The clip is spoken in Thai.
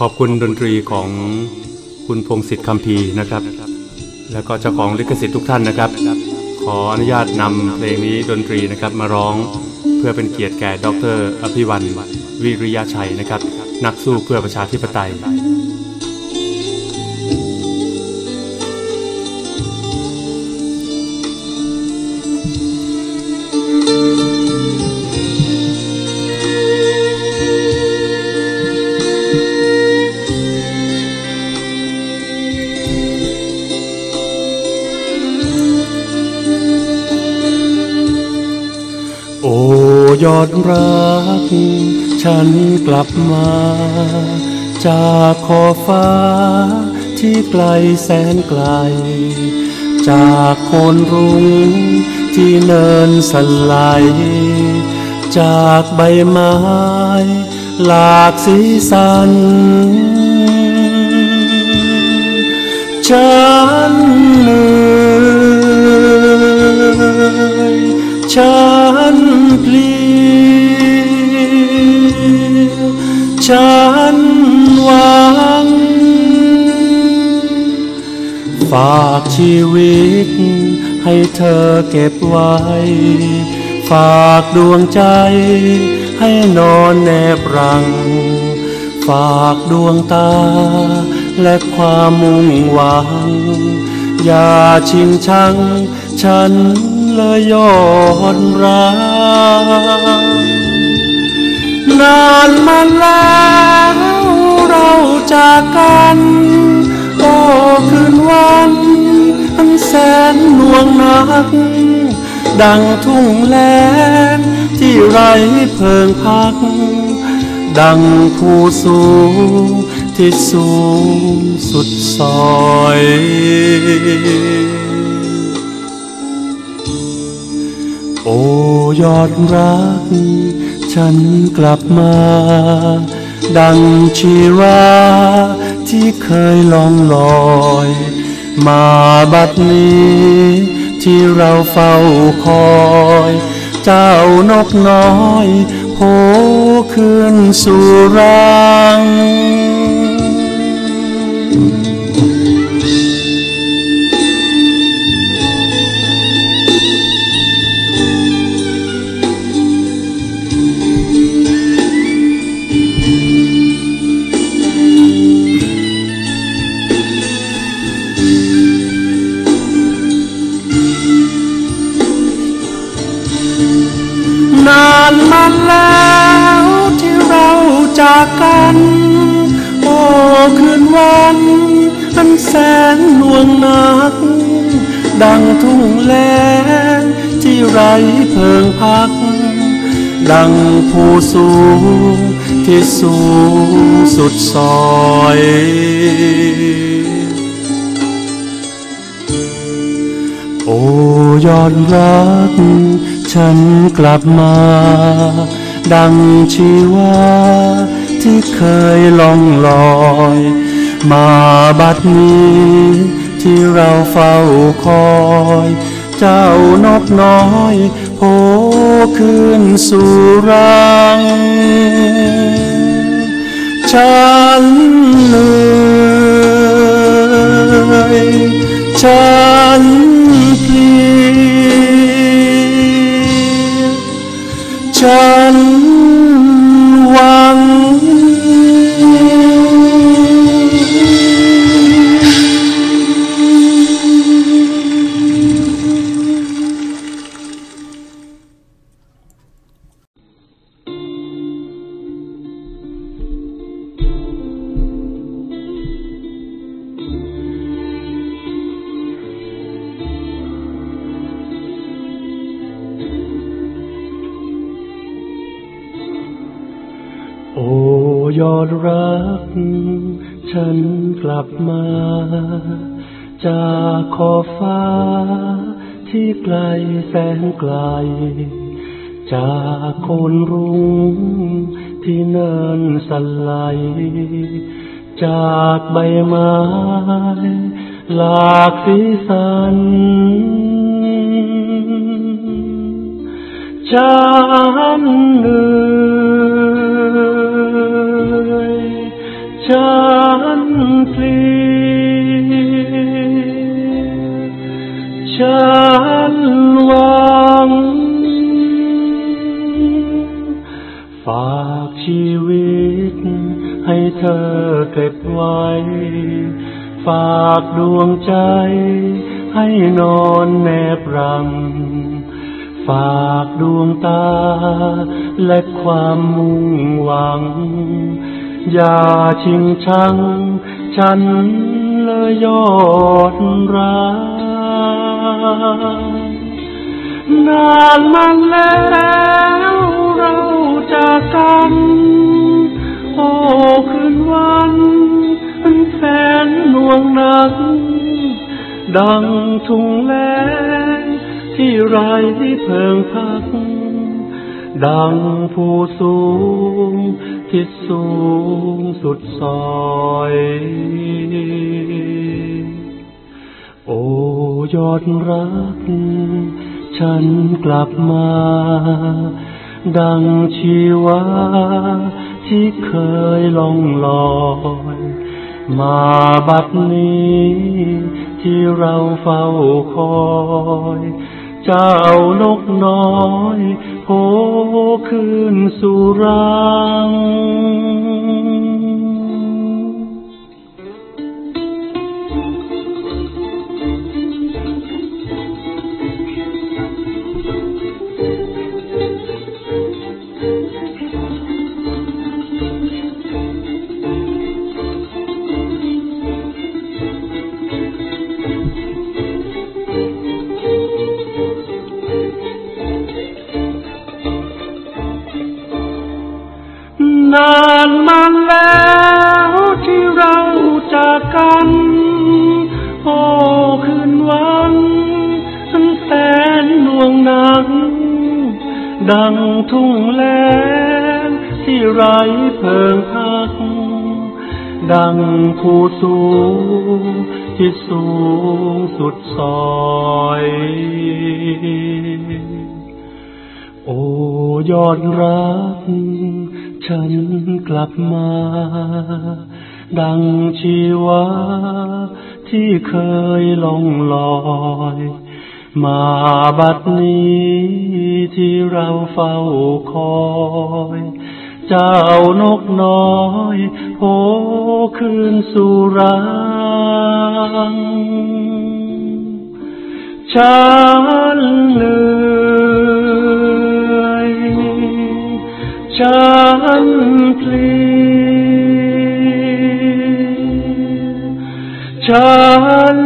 ขอบคุณดนตรีของคุณพงศิษฐ์คำพีนะครับ แล้วก็เจ้าของลิขสิทธิ์ทุกท่านนะครับ ขออนุญาตนำเพลงนี้ดนตรีนะครับมาร้องเพื่อเป็นเกียรติแก่ดรอภิวันวิริยะชัยนะครับ นักสู้เพื่อประชาธิปไตย โอ้ยอดรัก ฉันกลับมา จากขอฟ้า ที่ไกลแสนไกล จากโคนรุ้งที่เนินสลายจากใบไม้ หลากสีสัน ฉันเหนื่อย ฉันเพลียฉันหวัง ฝากชีวิตให้เธอเก็บไว้ ฝากดวงใจให้นอนแนบรัง ฝากดวงตาและความมุ่งหวัง อย่าชิงชังฉัน ลยยอดรักนานมาแล้วเราจากกันโอ้คืนวันอันแสนหน่วงนัก ดังทุ่งแล้งที่ไร้เพิงพัก ดังผู้สูงที่สูงสุดซอย โอ้ยอดรัก ฉันกลับมา ดังชีวาที่เคยลองลอย มาบัดนี้ ที่เราเฝ้าคอย เจ้านกน้อยโผขึ้นสู่รัง แสนหน่วงนัก ดังทุ่งแล้งที่ไร้เพิงพัก ดังผู้สูงที่สูงสุดซอยโอ้ยอดรัก ฉันกลับมา ดังชีวาที่เคยล่องลอย มาบัดนี้ ที่เราเฝ้าคอย เจ้านกน้อยโผขึ้นสู่รัง ฉันเหนื่อยฉัน ยอดรัก ฉันกลับมา จากขอบฟ้า ที่ไกลแสนไกล จากโคนรุ้งที่เนินสลายจากใบไม้หลากสีสัน ฉันเหนื่อย ฉันเพลียฉันหวัง ฝากชีวิตให้เธอเก็บไว้ ฝากดวงใจให้นอนแนบรัง ฝากดวงตาและความมุ่งหวัง อย่าชิงชัง ฉันเลยยอดรักนานมาแล้วเราจากกัน โอ้คืนวันแสนหน่วงนัก ดังทุ่งแลงที่ไรเพิงพัก ดังผู้สูง ที่สูงสุดซอย โอ้ยอดรัก ฉันกลับมา ดังชีวาที่เคยล่องลอยมาบัดนี้ที่เราเฝ้าคอย เจ้านกน้อยโผขึ้นสู่รังานมาแล้วที่เราจากกัน โอ้คืนวันแสนหน่วงหนัก ดังทุ่งแล้งที่ไร้เพิงพัก ดังผู้สูงที่สูงสุดซอย โอ้ยอดรัก ฉันกลับมา ดังชีวาที่เคยลงลอย มาบัดนี้ที่เราเฝ้าคอย เจ้านกน้อยโผคืนสู่รังฉันเห ฉัน